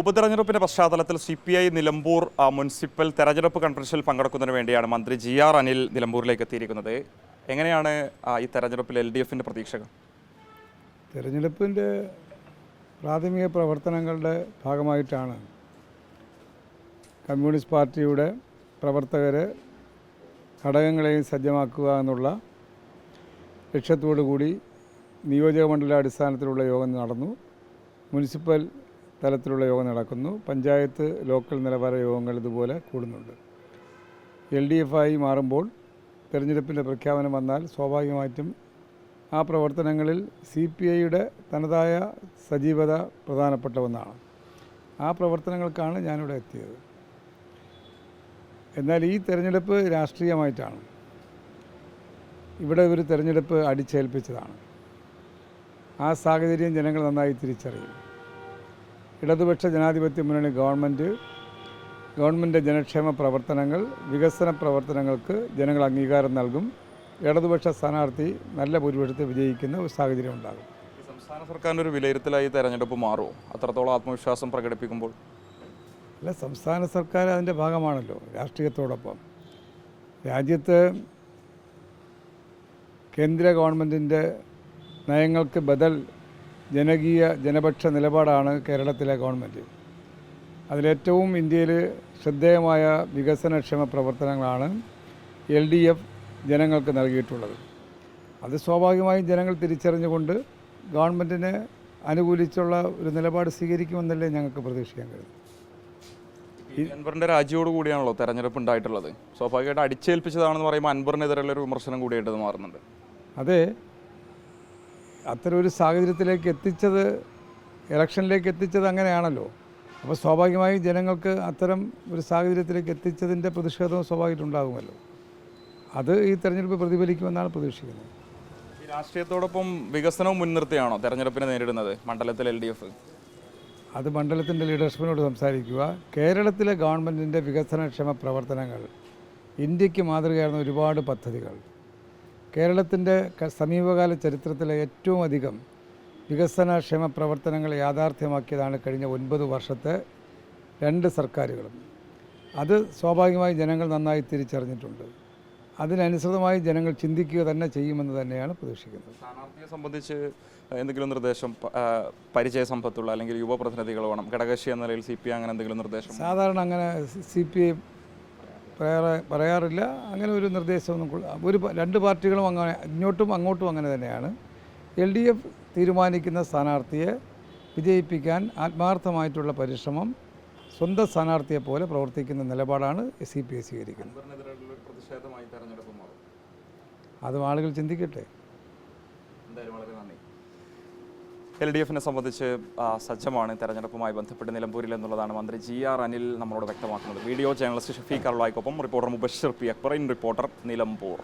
ഉപതെരഞ്ഞെടുപ്പിന്റെ പശ്ചാത്തലത്തിൽ C P I Nilambur municipal തെരഞ്ഞെടുപ്പ് കൺവെൻഷനിൽ പങ്കെടുക്കുന്നതിന് വേണ്ടിയാണ് മന്ത്രി ജി ആർ അനിൽ നിലമ്പൂരിലേക്ക് എത്തിയിരിക്കുന്നത്. എങ്ങനെയാണ് ഈ തെരഞ്ഞെടുപ്പിൽ എൽ ഡി എഫിന്റെ പ്രതീക്ഷകൾ? തെരഞ്ഞെടുപ്പിന്റെ പ്രാഥമിക പ്രവർത്തനങ്ങളുടെ ഭാഗമായിട്ടാണ് കമ്മ്യൂണിസ്റ്റ് പാർട്ടിയുടെ പ്രവർത്തകരെ ഘടകങ്ങളെയും സജ്ജമാക്കുക എന്നുള്ള ലക്ഷ്യത്തോടു കൂടി നിയോജക മണ്ഡല അടിസ്ഥാനത്തിലുള്ള യോഗം നടന്നു. മുനിസിപ്പൽ തലത്തിലുള്ള യോഗം നടക്കുന്നു. പഞ്ചായത്ത് ലോക്കൽ നിലവാര യോഗങ്ങൾ ഇതുപോലെ കൂടുന്നുണ്ട്. എൽ ഡി എഫ് ആയി മാറുമ്പോൾ തെരഞ്ഞെടുപ്പിന്റെ പ്രഖ്യാപനം വന്നാൽ സ്വാഭാവികമായിട്ടും ആ പ്രവർത്തനങ്ങളിൽ സി പി ഐയുടെ തനതായ സജീവത പ്രധാനപ്പെട്ട ഒന്നാണ്. ആ പ്രവർത്തനങ്ങൾക്കാണ് ഞാനിവിടെ എത്തിയത്. എന്നാൽ ഈ തെരഞ്ഞെടുപ്പ് രാഷ്ട്രീയമായിട്ടാണ്. ഇവിടെ ഒരു തെരഞ്ഞെടുപ്പ് അടിച്ചേൽപ്പിച്ചതാണ്. ആ സാഹചര്യം ജനങ്ങൾ നന്നായി തിരിച്ചറിയും. ഇടതുപക്ഷ ജനാധിപത്യ മുന്നണി ഗവൺമെന്റ് ഗവൺമെന്റ് ജനക്ഷേമ പ്രവർത്തനങ്ങൾ വികസന പ്രവർത്തനങ്ങൾക്ക് ജനങ്ങൾ അംഗീകാരം നൽകും. ഇടതുപക്ഷ സ്ഥാനാർത്ഥി നല്ല ഭൂരിപക്ഷത്തെ വിജയിക്കുന്ന ഒരു സാഹചര്യം ഉണ്ടാകും. സംസ്ഥാന സർക്കാരിന്റെ ഒരു വിലയിരുത്തലായി തെരഞ്ഞെടുപ്പ് മാറുമോ? അത്രത്തോളം ആത്മവിശ്വാസം പ്രകടിപ്പിക്കുമ്പോൾ? അല്ല സംസ്ഥാന സർക്കാർ അതിന്റെ ഭാഗമാണല്ലോ രാഷ്ട്രീയത്തോടൊപ്പം. രാജ്യത്ത് കേന്ദ്ര ഗവൺമെന്റിന്റെ നയങ്ങൾക്ക് ബദൽ ജനകീയ ജനപക്ഷ നിലപാടാണ് കേരളത്തിലെ ഗവൺമെന്റ്. അതിലേറ്റവും ഇന്ത്യയിൽ ശ്രദ്ധേയമായ വികസനക്ഷേമ പ്രവർത്തനങ്ങളാണ് എൽ ഡി എഫ് ജനങ്ങൾക്ക് നൽകിയിട്ടുള്ളത്. അത് സ്വാഭാവികമായും ജനങ്ങൾ തിരിച്ചറിഞ്ഞുകൊണ്ട് ഗവൺമെന്റിനെ അനുകൂലിച്ചുള്ള ഒരു നിലപാട് സ്വീകരിക്കുമെന്നല്ലേ ഞങ്ങൾക്ക് പ്രതീക്ഷിക്കാൻ കഴിയും ഈ അൻവറിന്റെ രാജിയോട് കൂടിയാണല്ലോ തെരഞ്ഞെടുപ്പ് ഉണ്ടായിട്ടുള്ളത്. സ്വാഭാവികമായിട്ട് അടിച്ചേൽപ്പിച്ചതാണെന്ന് പറയുമ്പോൾ അൻവറിനെതിരെയുള്ള ഒരു വിമർശനം കൂടിയായിട്ട് മാറുന്നുണ്ട്. അതെ അത്തരം ഒരു സാഹചര്യത്തിലേക്ക് എത്തിച്ചത് ഇലക്ഷനിലേക്ക് എത്തിച്ചത് അങ്ങനെയാണല്ലോ. അപ്പോൾ സ്വാഭാവികമായും ജനങ്ങൾക്ക് അത്തരം ഒരു സാഹചര്യത്തിലേക്ക് എത്തിച്ചതിന്റെ പ്രതിഷേധവും സ്വാഭാവികമായിട്ടുണ്ടാകുമല്ലോ അത് ഈ തെരഞ്ഞെടുപ്പ് പ്രതിഫലിക്കുമെന്നാണ് പ്രതീക്ഷിക്കുന്നത്. രാഷ്ട്രീയത്തോടൊപ്പം വികസനവും മുൻനിർത്തിയാണോ തെരഞ്ഞെടുപ്പിനെ നേരിടുന്നത് മണ്ഡലത്തിൽ എൽ ഡി എഫ്? അത് മണ്ഡലത്തിന്റെ ലീഡർഷിപ്പിനോട് സംസാരിക്കുക. കേരളത്തിലെ ഗവൺമെന്റിന്റെ വികസനക്ഷമ പ്രവർത്തനങ്ങൾ ഇന്ത്യയ്ക്ക് മാതൃകയായിരുന്ന ഒരുപാട് പദ്ധതികൾ കേരളത്തിന്റെ സമീപകാല ചരിത്രത്തിലെ ഏറ്റവും അധികം വികസനക്ഷേമ പ്രവർത്തനങ്ങൾ യാഥാർത്ഥ്യമാക്കിയതാണ് കഴിഞ്ഞ ഒൻപത് വർഷത്തെ രണ്ട് സർക്കാരുകളും. അത് സ്വാഭാവികമായി ജനങ്ങൾ നന്നായി തിരിച്ചറിഞ്ഞിട്ടുണ്ട്. അതിനനുസൃതമായി ജനങ്ങൾ ചിന്തിക്കുക തന്നെ ചെയ്യുമെന്ന് തന്നെയാണ് പ്രതീക്ഷിക്കുന്നത്. സ്ഥാനാർത്ഥിയെ സംബന്ധിച്ച് എന്തെങ്കിലും നിർദ്ദേശം പരിചയ സമ്പത്തുള്ള അല്ലെങ്കിൽ യുവപ്രതിനിധികൾ വേണം. ഘടകകക്ഷി എന്ന നിലയിൽ സി പി അങ്ങനെ എന്തെങ്കിലും നിർദ്ദേശം സാധാരണ അങ്ങനെ സി പി ഐ പറയാറ് പറയാറില്ല. അങ്ങനെ ഒരു നിർദ്ദേശമൊന്നും ഒരു രണ്ട് പാർട്ടികളും അങ്ങനെ ഇങ്ങോട്ടും അങ്ങോട്ടും അങ്ങനെ തന്നെയാണ്. എൽ ഡി എഫ് തീരുമാനിക്കുന്ന സ്ഥാനാർത്ഥിയെ വിജയിപ്പിക്കാൻ ആത്മാർത്ഥമായിട്ടുള്ള പരിശ്രമം സ്വന്തം സ്ഥാനാർത്ഥിയെ പോലെ പ്രവർത്തിക്കുന്ന നിലപാടാണ് സി പി ഐ സ്വീകരിക്കുന്നത് അതും ആളുകൾ ചിന്തിക്കട്ടെ. എന്തായാലും വളരെ നന്ദി. എൽ ഡി എഫിനെ സംബന്ധിച്ച് സജ്ജമാണ് തെരഞ്ഞെടുപ്പുമായി ബന്ധപ്പെട്ട് നിലമ്പൂരിൽ എന്നുള്ളതാണ് മന്ത്രി ജി ആർ അനിൽ നമ്മളോട് വ്യക്തമാക്കുന്നത്. Video journalist Shafeeq അറുളായിക്കൊപ്പം reporter Mubashir P Akbar in reporter Nilambur.